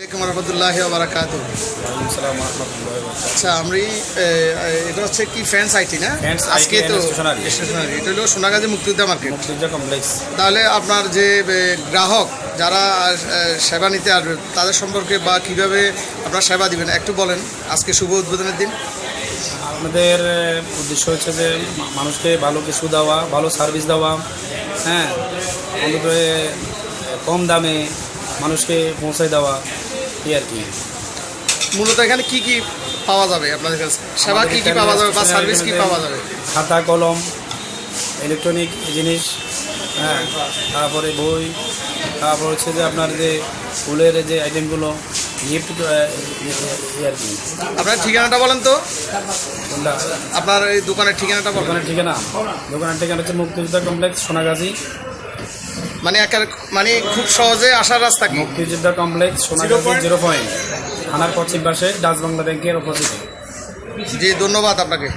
আসসালামাইকুম রহমতুল্লাহ বারাকাতু আচ্ছা আমি এটা হচ্ছে কি না? আজকে তো। স্টেশনারি এটা হলো সোনাগাজী মুক্তিযোদ্ধা মার্কেট মুক্তিযোদ্ধা কমপ্লেক্স তাহলে আপনার যে গ্রাহক যারা সেবা নিতে আসবে তাদের সম্পর্কে বা কীভাবে আপনার সেবা দিবেন একটু বলেন আজকে শুভ উদ্বোধনের দিন। আমাদের উদ্দেশ্য হচ্ছে যে মানুষকে ভালো কিছু দেওয়া ভালো সার্ভিস দেওয়া হ্যাঁ? অন্তত কম দামে মানুষকে পৌঁছায় দেওয়া। এই আর কি। মূলত এখানে কি কি পাওয়া যাবে আপনাদের কাছে? সেবা কি কি পাওয়া যাবে বা সার্ভিস কি পাওয়া যাবে? খাতা কলম ইলেকট্রনিক জিনিস হ্যাঁ তারপরে বই তারপর হচ্ছে যে আপনার যে ফুলের যে আইটেমগুলো গিফট আর কি। আপনার ঠিকানাটা বলেন তো। আপনার এই দোকানের ঠিকানাটা বলেন। ঠিকানা? দোকানের ঠিকানা হচ্ছে মুক্তিযোদ্ধা কমপ্লেক্স সোনাগাজী। মানে একার মানে খুব সহজে আসার রাস্তা কি? মুক্তিযোদ্ধা কমপ্লেক্স সোনাগাজী জিরো পয়েন্ট থানার পশ্চিম পাশে ডাচ বাংলা ব্যাংকের অপোজিটে। জি ধন্যবাদ আপনাকে।